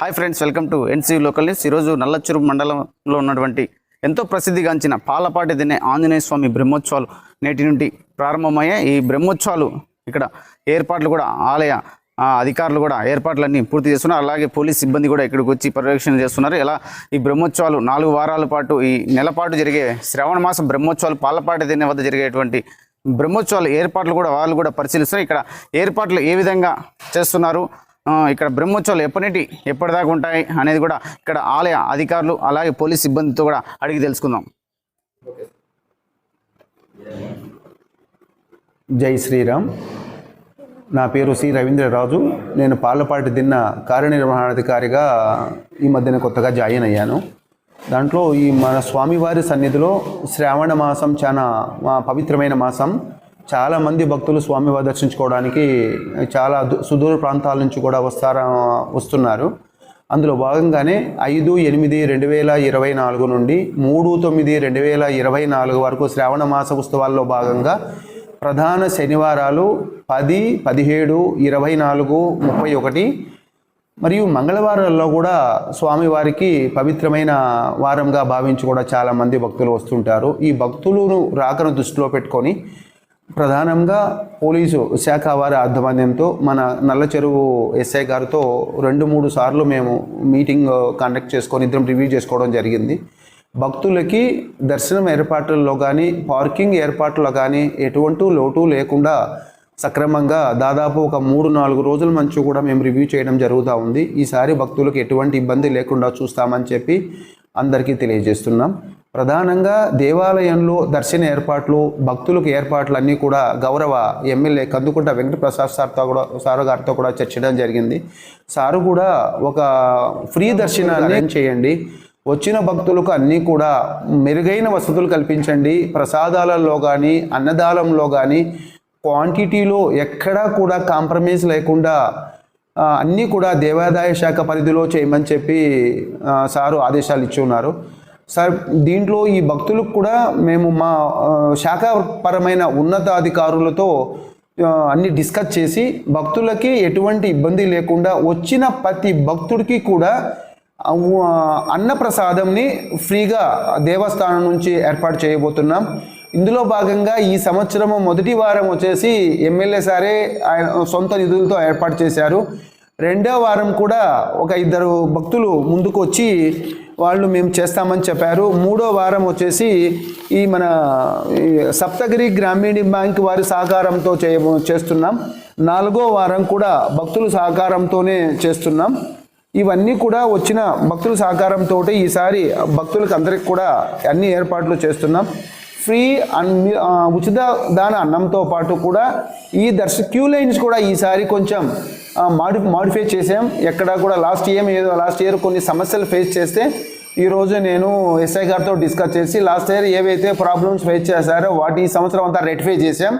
Hi friends welcome to NC local news. ఈరోజు నల్లచురు మండలంలో ఉన్నటువంటి ఎంతో ప్రసిద్ధిగాంచిన పాలపాటి దినే ఆంజనేయ స్వామి బ్రహ్మోత్సవాలు నేటి నుండి ప్రారంభమయ్యాయి. ఈ బ్రహ్మోత్సవాలు ఇక్కడ ఏర్పాట్లు కూడా ఆలయ అధికారులు కూడా ఏర్పాట్లన్నీ పూర్తి చేస్తున్నారు. అలాగే పోలీస్ సిబ్బంది కూడా ఇక్కడికి వచ్చి పర్యవేక్షణ చేస్తున్నారు. ఇలా ఈ బ్రహ్మోత్సవాలు నాలుగు వారాల పాటు ఈ నెలపాటు జరిగే శ్రావణ మాసం బ్రహ్మోత్సవాలు పాలపాటి దినే వద్ద జరిగేటువంటి బ్రహ్మోత్సవాలు ఏర్పాట్లు కూడా వాళ్ళు కూడా పరిశీలిస్తారు ఇక్కడ ఏర్పాట్లు ఏ విధంగా చేస్తున్నారు? ఇక్కడ బ్రహ్మోత్సవాలు ఎప్పటి ఎప్పటిదాకా ఉంటాయి అనేది కూడా ఇక్కడ ఆలయ అధికారులు అలాగే పోలీస్ సిబ్బందితో కూడా అడిగి తెలుసుకుందాం. జై శ్రీరామ్. నా పేరు సి రవీంద్రరాజు. నేను పాలపాటి దిన్న కార్యనిర్వహణాధికారిగా ఈ మధ్యన కొత్తగా జాయిన్ అయ్యాను. దాంట్లో ఈ మన స్వామివారి సన్నిధిలో శ్రావణ మాసం చాలా పవిత్రమైన మాసం. చాలామంది భక్తులు స్వామివారి దర్శించుకోవడానికి చాలా సుదూర ప్రాంతాల నుంచి కూడా వస్తారా వస్తున్నారు. అందులో భాగంగానే ఐదు ఎనిమిది రెండు వేల ఇరవై నాలుగు నుండి మూడు తొమ్మిది రెండు వేల ఇరవై నాలుగు వరకు శ్రావణ మాస ఉత్సవాల్లో భాగంగా ప్రధాన శనివారాలు పది పదిహేడు ఇరవై నాలుగు ముప్పై ఒకటి మరియు మంగళవారాల్లో కూడా స్వామివారికి పవిత్రమైన వారంగా భావించి కూడా చాలామంది భక్తులు వస్తుంటారు. ఈ భక్తులను రాకను దృష్టిలో పెట్టుకొని ప్రధానంగా పోలీసు శాఖ వారి ఆధ్వర్యంతో మన నల్ల చెరువు ఎస్ఐ గారితో రెండు మూడు సార్లు మేము మీటింగ్ కండక్ట్ చేసుకొని ఇద్దరం రివ్యూ చేసుకోవడం జరిగింది. భక్తులకి దర్శనం ఏర్పాట్లలో కానీ పార్కింగ్ ఏర్పాట్లు కానీ ఎటువంటి లోటు లేకుండా సక్రమంగా దాదాపు ఒక మూడు నాలుగు రోజుల నుంచి కూడా మేము రివ్యూ చేయడం జరుగుతూ ఉంది. ఈసారి భక్తులకు ఎటువంటి ఇబ్బంది లేకుండా చూస్తామని చెప్పి అందరికీ తెలియజేస్తున్నాం. ప్రధానంగా దేవాలయంలో దర్శన ఏర్పాట్లు భక్తులకు ఏర్పాట్లు అన్నీ కూడా గౌరవ ఎమ్మెల్యే కందుకుంట వెంకటప్రసాద్ సార్తో కూడా సారు గారితో కూడా చర్చించడం జరిగింది. సారు కూడా ఒక ఫ్రీ దర్శనాన్ని చేయండి. వచ్చిన భక్తులకు అన్నీ కూడా మెరుగైన వసతులు కల్పించండి. ప్రసాదాలలో కానీ అన్నదానంలో కానీ క్వాంటిటీలో ఎక్కడా కూడా కాంప్రమైజ్ లేకుండా అన్నీ కూడా దేవాదాయ శాఖ పరిధిలో చేయమని చెప్పి సారు ఆదేశాలు ఇచ్చి ఉన్నారు. సార్ దీంట్లో ఈ భక్తులకు కూడా మేము మా శాఖపరమైన ఉన్నతాధికారులతో అన్ని డిస్కస్ చేసి భక్తులకి ఎటువంటి ఇబ్బంది లేకుండా వచ్చిన ప్రతి భక్తుడికి కూడా అన్నప్రసాదంని ఫ్రీగా దేవస్థానం నుంచి ఏర్పాటు చేయబోతున్నాం. ఇందులో భాగంగా ఈ సంవత్సరం మొదటి వారం వచ్చేసి ఎమ్మెల్యే సారే ఆయన సొంత నిధులతో ఏర్పాటు చేశారు. రెండో వారం కూడా ఒక ఇద్దరు భక్తులు ముందుకు వచ్చి వాళ్ళు మేము చేస్తామని చెప్పారు. మూడో వారం వచ్చేసి ఈ మన ఈ సప్తగిరి గ్రామీణ బ్యాంక్ వారి సహకారంతో చేయ చేస్తున్నాం. నాలుగో వారం కూడా భక్తుల సహకారంతోనే చేస్తున్నాం. ఇవన్నీ కూడా వచ్చిన భక్తుల సహకారంతో ఈసారి భక్తులకు అందరికి కూడా అన్ని ఏర్పాట్లు చేస్తున్నాం. ఫ్రీ అన్ uh, ఉచిత దాన అన్నంతో పాటు కూడా ఈ దర్శ క్యూ లైన్స్ కూడా ఈసారి కొంచెం మాడి మాడిఫై చేసాం. ఎక్కడ కూడా లాస్ట్ ఇయర్ ఏదో లాస్ట్ ఇయర్ కొన్ని సమస్యలు ఫేస్ చేస్తే ఈరోజు నేను ఎస్ఐ గారితో డిస్కస్ చేసి లాస్ట్ ఇయర్ ఏవైతే ప్రాబ్లమ్స్ ఫేస్ చేశారో వాటి ఈ సంవత్సరం అంతా రెక్టిఫై చేసాం.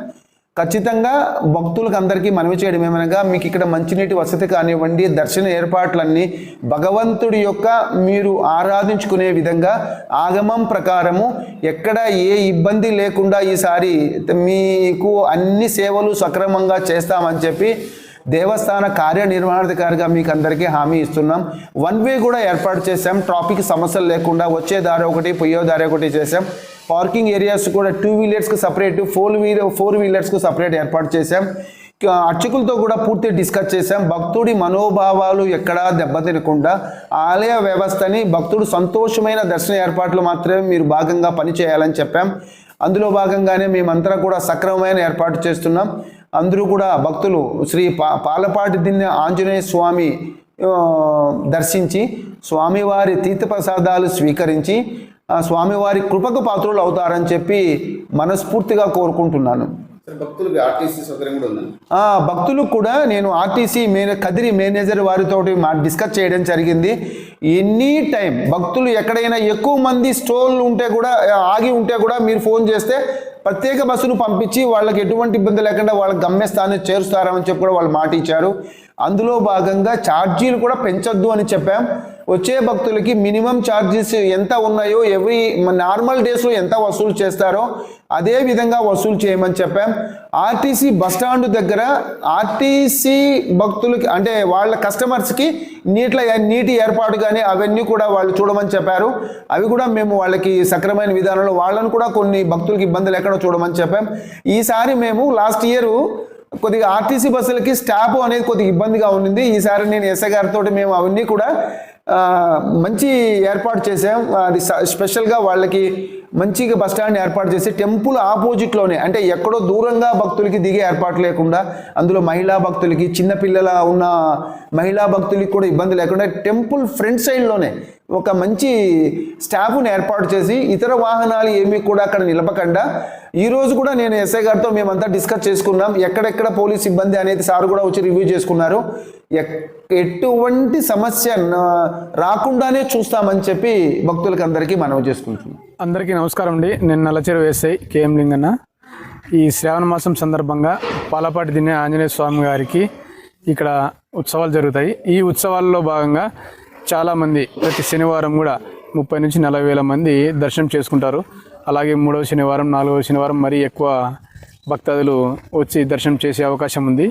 ఖచ్చితంగా భక్తులకు అందరికీ మనవి చేయడం ఏమనగా మీకు ఇక్కడ మంచినీటి వసతి కానివ్వండి దర్శన ఏర్పాట్లన్నీ భగవంతుడి యొక్క మీరు ఆరాధించుకునే విధంగా ఆగమం ప్రకారము ఎక్కడ ఏ ఇబ్బంది లేకుండా ఈసారి మీకు అన్ని సేవలు సక్రమంగా చేస్తామని చెప్పి దేవస్థాన కార్యనిర్వహణాధికారిగా మీకు అందరికీ హామీ ఇస్తున్నాం. వన్ వే కూడా ఏర్పాటు చేశాం. ట్రాఫిక్ సమస్యలు లేకుండా వచ్చే దారి ఒకటి పోయే దారి ఒకటి చేశాం. పార్కింగ్ ఏరియాస్ కూడా టూ వీలర్స్కి సపరేట్ ఫోర్ వీలర్ ఫోర్ వీలర్స్కి సపరేట్ ఏర్పాటు చేశాం. అర్చకులతో కూడా పూర్తి డిస్కస్ చేశాం. భక్తుడి మనోభావాలు ఎక్కడా దెబ్బతినకుండా ఆలయ వ్యవస్థని భక్తుడు సంతోషమైన దర్శన ఏర్పాట్లు మాత్రమే మీరు భాగంగా పనిచేయాలని చెప్పాం. అందులో భాగంగానే మేమంతా కూడా సక్రమమైన ఏర్పాటు చేస్తున్నాం. అందరూ కూడా భక్తులు శ్రీ పా పాలపాటి దిన్న ఆంజనేయ స్వామి దర్శించి స్వామివారి తీర్థప్రసాదాలు స్వీకరించి ఆ స్వామివారి కృపకు పాత్రులు అవుతారని చెప్పి మనస్ఫూర్తిగా కోరుకుంటున్నాను. భక్తులు కూడా నేను ఆర్టీసీ మేనే కదిరి మేనేజర్ వారితో డిస్కస్ చేయడం జరిగింది. ఎనీ టైం భక్తులు ఎక్కడైనా ఎక్కువ మంది స్టోర్లు ఉంటే కూడా ఆగి ఉంటే కూడా మీరు ఫోన్ చేస్తే ప్రత్యేక బస్సును పంపించి వాళ్ళకి ఎటువంటి ఇబ్బంది లేకుండా వాళ్ళ గమ్యస్థానం చేరుస్తారని చెప్పి కూడా వాళ్ళు మాట ఇచ్చారు. అందులో భాగంగా ఛార్జీలు కూడా పెంచొద్దు అని చెప్పాం. వచ్చే భక్తులకి మినిమం ఛార్జెస్ ఎంత ఉన్నాయో ఎవ్రీ నార్మల్ డేస్లో ఎంత వసూలు చేస్తారో అదే విధంగా వసూలు చేయమని చెప్పాం. ఆర్టీసీ బస్టాండ్ దగ్గర ఆర్టీసీ భక్తులకి అంటే వాళ్ళ కస్టమర్స్కి నీట్ల నీటి ఏర్పాటు కానీ అవన్నీ కూడా వాళ్ళు చూడమని చెప్పారు. అవి కూడా మేము వాళ్ళకి సక్రమైన విధానంలో వాళ్ళని కూడా కొన్ని భక్తులకి ఇబ్బంది ఎక్కడో చూడమని చెప్పాం. ఈసారి మేము లాస్ట్ ఇయర్ కొద్దిగా ఆర్టీసీ బస్సులకి స్టాప్ అనేది కొద్దిగా ఇబ్బందిగా ఉండింది. ఈసారి నేను ఎస్ఐ గారితో మేము అవన్నీ కూడా మంచి ఏర్పాటు చేసాం. అది స్పెషల్గా వాళ్ళకి మంచిగా బస్ స్టాండ్ ఏర్పాటు చేసి టెంపుల్ ఆపోజిట్లోనే అంటే ఎక్కడో దూరంగా భక్తులకి దిగే ఏర్పాటు లేకుండా అందులో మహిళా భక్తులకి చిన్నపిల్లల ఉన్న మహిళా భక్తులకి కూడా ఇబ్బంది లేకుండా టెంపుల్ ఫ్రంట్ సైడ్లోనే ఒక మంచి స్టాఫ్ను ఏర్పాటు చేసి ఇతర వాహనాలు ఏమీ కూడా అక్కడ నిలపకుండా ఈరోజు కూడా నేను ఎస్ఐ గారితో మేమంతా డిస్కస్ చేసుకున్నాం. ఎక్కడెక్కడ పోలీస్ సిబ్బంది అనేది సార్ కూడా వచ్చి రివ్యూ చేసుకున్నారు. ఎటువంటి సమస్య రాకుండానే చూస్తామని చెప్పి భక్తులకు అందరికీ మనవి చేసుకుంటున్నాం. అందరికీ నమస్కారం అండి. నేను నల్లచెరు ఎస్ఐ కేఎం లింగన్న. ఈ శ్రావణ మాసం సందర్భంగా పాలపాటి దినే ఆంజనేయ స్వామి గారికి ఇక్కడ ఉత్సవాలు జరుగుతాయి. ఈ ఉత్సవాల్లో భాగంగా చాలామంది ప్రతి శనివారం కూడా ముప్పై నుంచి నలభై వేల మంది దర్శనం చేసుకుంటారు. అలాగే మూడవ శనివారం నాలుగవ శనివారం మరీ ఎక్కువ భక్తాదులు వచ్చి దర్శనం చేసే అవకాశం ఉంది.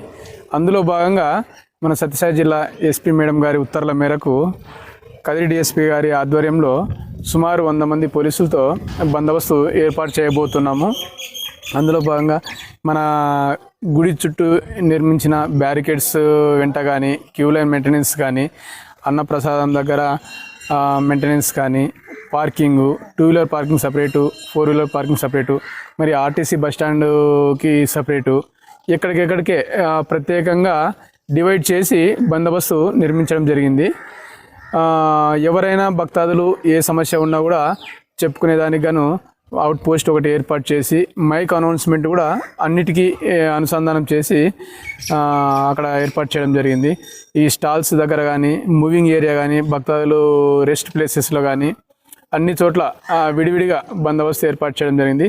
అందులో భాగంగా మన సత్యసాయి జిల్లా ఎస్పీ మేడం గారి ఉత్తర్వుల మేరకు కదిరి డిఎస్పీ గారి ఆధ్వర్యంలో సుమారు వంద మంది పోలీసులతో బందోబస్తు ఏర్పాటు చేయబోతున్నాము. అందులో భాగంగా మన గుడి చుట్టూ నిర్మించిన బ్యారికేడ్స్ వెంట కానీ క్యూ లైన్ మెయింటెనెన్స్ కానీ అన్నప్రసాదం దగ్గర మెయింటెనెన్స్ కానీ parking two wheeler parking separate four wheeler parking separate మరి ఆర్టీసీ బస్ స్టాండ్కి సపరేటు. ఎక్కడికెక్కడికే ప్రత్యేకంగా డివైడ్ చేసి బందోబస్తు నిర్మించడం జరిగింది. ఎవరైనా భక్తాదులు ఏ సమస్య ఉన్నా కూడా చెప్పుకునేదానికి గాను అవుట్ పోస్ట్ ఒకటి ఏర్పాటు చేసి మైక్ అనౌన్స్మెంట్ కూడా అన్నిటికీ అనుసంధానం చేసి అక్కడ ఏర్పాటు చేయడం జరిగింది. ఈ స్టాల్స్ దగ్గర కానీ మూవింగ్ ఏరియా కానీ భక్తాదులు రెస్ట్ ప్లేసెస్లో కానీ అన్ని చోట్ల విడివిడిగా బందోబస్తు ఏర్పాటు చేయడం జరిగింది.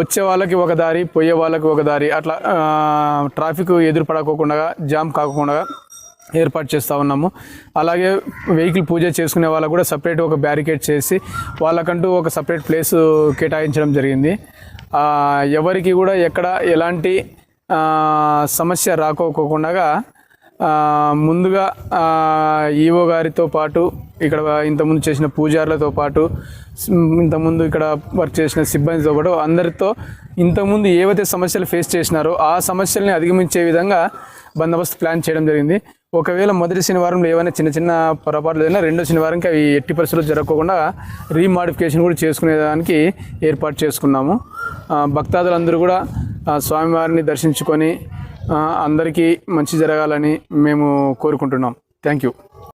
వచ్చే వాళ్ళకి ఒక దారి పోయే వాళ్ళకి ఒక దారి అట్లా ట్రాఫిక్ ఎదురుపడకోకుండా జామ్ కాకుండా ఏర్పాటు చేస్తూ ఉన్నాము. అలాగే వెహికల్ పూజ చేసుకునే వాళ్ళకు కూడా సపరేట్ ఒక బ్యారికేడ్ చేసి వాళ్ళకంటూ ఒక సపరేట్ ప్లేస్ కేటాయించడం జరిగింది. ఎవరికి కూడా ఎక్కడ ఎలాంటి సమస్య రాకోకుండా ముందుగా ఈవో గారితో పాటు ఇక్కడ ఇంతకుముందు చేసిన పూజారులతో పాటు ఇంతకుముందు ఇక్కడ వర్క్ చేసిన సిబ్బందితో పాటు అందరితో ఇంతకుముందు ఏవైతే సమస్యలు ఫేస్ చేసినారో ఆ సమస్యల్ని అధిగమించే విధంగా బందోబస్తు ప్లాన్ చేయడం జరిగింది. ఒకవేళ మొదటి శనివారంలో ఏమైనా చిన్న చిన్న పొరపాట్లు ఏదైనా రెండో శనివారంకి అవి ఎట్టి పరిస్థితులు జరగకుండా రీమాడిఫికేషన్ కూడా చేసుకునేదానికి ఏర్పాటు చేసుకున్నాము. భక్తాదులందరూ కూడా స్వామివారిని దర్శించుకొని అందరికీ మంచి జరగాలని మేము కోరుకుంటున్నాం. Thank you